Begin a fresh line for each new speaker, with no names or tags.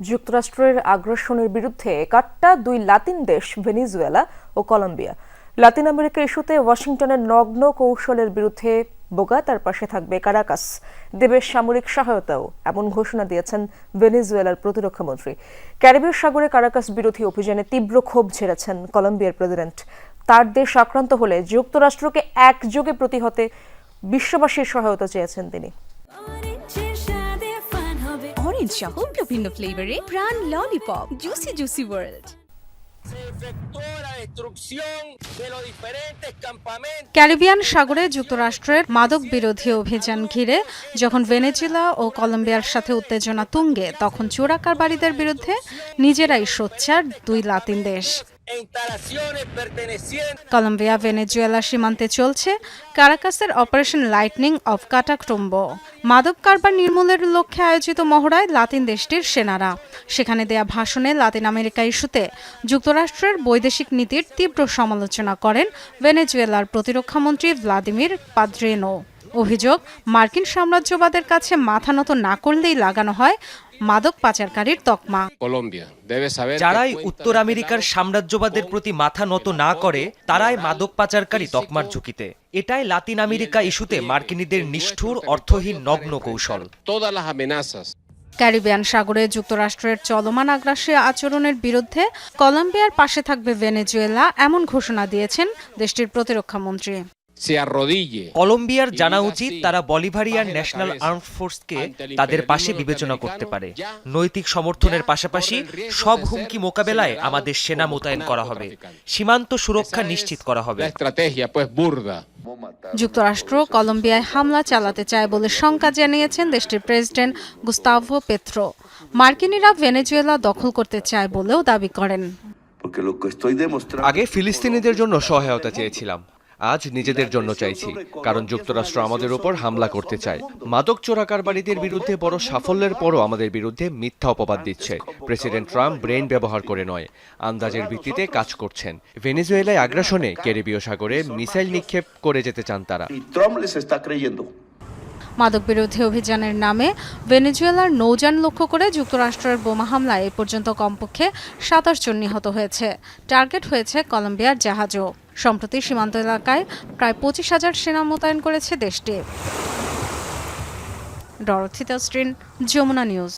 যুক্তরাষ্ট্রের আগ্রাসনের বিরুদ্ধে কাট্টা দুই লাতিন দেশ, ভেনিজুয়েলা ও কলম্বিয়া। লাতিন আমেরিকা ইস্যুতে ওয়াশিংটনের নগ্ন কৌশলের বিরুদ্ধে বোগা, তার পাশে থাকবে কারাকাস। দেবের সামরিক সহায়তাও এমন ঘোষণা দিয়েছেন ভেনিজুয়েলার প্রতিরক্ষামন্ত্রী ক্যারিবীয় সাগরে কারাকাস বিরোধী অভিযানে তীব্র ক্ষোভ ঝেড়েছেন কলম্বিয়ার প্রেসিডেন্ট। তার দেশ আক্রান্ত হলে যুক্তরাষ্ট্রকে একযোগে প্রতিহতে বিশ্ববাসীর সহায়তা চেয়েছেন তিনি।
হবে
সহ বিভিন্ন ফ্লেভারে Pran lollipop juicy juicy world.
Caribbean সাগরে যুক্তরাষ্ট্রের মাদক বিরোধী অভিযান ঘিরে যখন ভেনেজুয়েলা ও কলম্বিয়ার সাথে উত্তেজনা তুঙ্গে, তখন চোরাকারবারীদের বিরুদ্ধে নিজেরাই সোচ্চার দুই লাতিন দেশ। কলম্বিয়া ভেনেজুয়েলা সীমান্তে চলছে কারাকাসের অপারেশন লাইটনিং অফ কাটাক্রুম্বো মাদক কারবার নির্মূলের লক্ষ্যে আয়োজিত মহড়ায় লাতিন দেশটির সেনারা। সেখানে দেয়া ভাষণে লাতিন আমেরিকা ইস্যুতে যুক্তরাষ্ট্রের বৈদেশিক নীতির তীব্র সমালোচনা করেন ভেনেজুয়েলার প্রতিরক্ষামন্ত্রী ভ্লাদিমির পাদ্রেনো অভিযোগ, মার্কিন সাম্রাজ্যবাদের কাছে মাথা নত না করলেই লাগানো হয় মাদক পাচারকারীর তকমা।
Colombia debe saber que
যারাই উত্তর আমেরিকার সাম্রাজ্যবাদের প্রতি মাথা নত না করে তারাই মাদক পাচারকারী তকমার ঝুঁকিতে। এটাই লাতিন আমেরিকা ইস্যুতে মার্কিনীদের নিষ্ঠুর অর্থহীন নগ্ন কৌশল।
ক্যারিবিয়ান সাগরে যুক্তরাষ্ট্রের চলমান আগ্রাসী আচরণের বিরুদ্ধে কলম্বিয়ার পাশে থাকবে ভেনেজুয়েলা এমন ঘোষণা দিয়েছেন দেশটির প্রতিরক্ষামন্ত্রী
se arrodille
কলম্বিয়ার জানা উচিত তারা বলিভারিয়ান ন্যাশনাল আর্ম ফোর্সকে তাদের পাশে বিবেচনা করতে পারে। নৈতিক সমর্থনের পাশাপাশি সব হুমকি মোকাবেলায় আমাদের সেনা মোতায়েন করা হবে। সীমান্ত সুরক্ষা নিশ্চিত করা হবে।
যুক্তরাষ্ট্র কলম্বিয়ায় হামলা চালাতে চায় বলে শঙ্কা জানিয়েছেন দেশটির প্রেসিডেন্ট গুস্তাভো পেত্রো। মার্কিনিরা ভেনেজুয়েলা দখল করতে চায় বলেও দাবি করেন।
আগে ফিলিস্তিনিদের জন্য সহায়তা চেয়েছিলাম। আজ নিজেদের জন্য চাইছি কারণ যুক্তরাষ্ট্র আমাদের উপর হামলা করতে চায়। মাদক চোরাকারবারীদের বিরুদ্ধে বড় সাফল্যের পরও আমাদের বিরুদ্ধে মিথ্যা অপবাদ দিচ্ছে। প্রেসিডেন্ট ট্রাম্প ব্রেন ব্যবহার করে নয় আন্দাজের ভিত্তিতে কাজ করছেন। ভেনেজুয়েলায় আগ্রাসনে ক্যারিবীয় সাগরে মিসাইল নিক্ষেপ করে যেতে চান তারা.
মাদক বিরোধী অভিযানের নামে ভেনেজুয়েলার নৌযান লক্ষ্য করে যুক্তরাষ্ট্রের বোমা হামলায় এ পর্যন্ত কমপক্ষে সাতাশ জন নিহত হয়েছে। টার্গেট হয়েছে কলম্বিয়ার জাহাজও। সম্প্রতি সীমান্ত এলাকায় প্রায় পঁচিশ হাজার সেনা মোতায়েন করেছে দেশটি। ডরথিতা স্ট্রিন যমুনা নিউজ।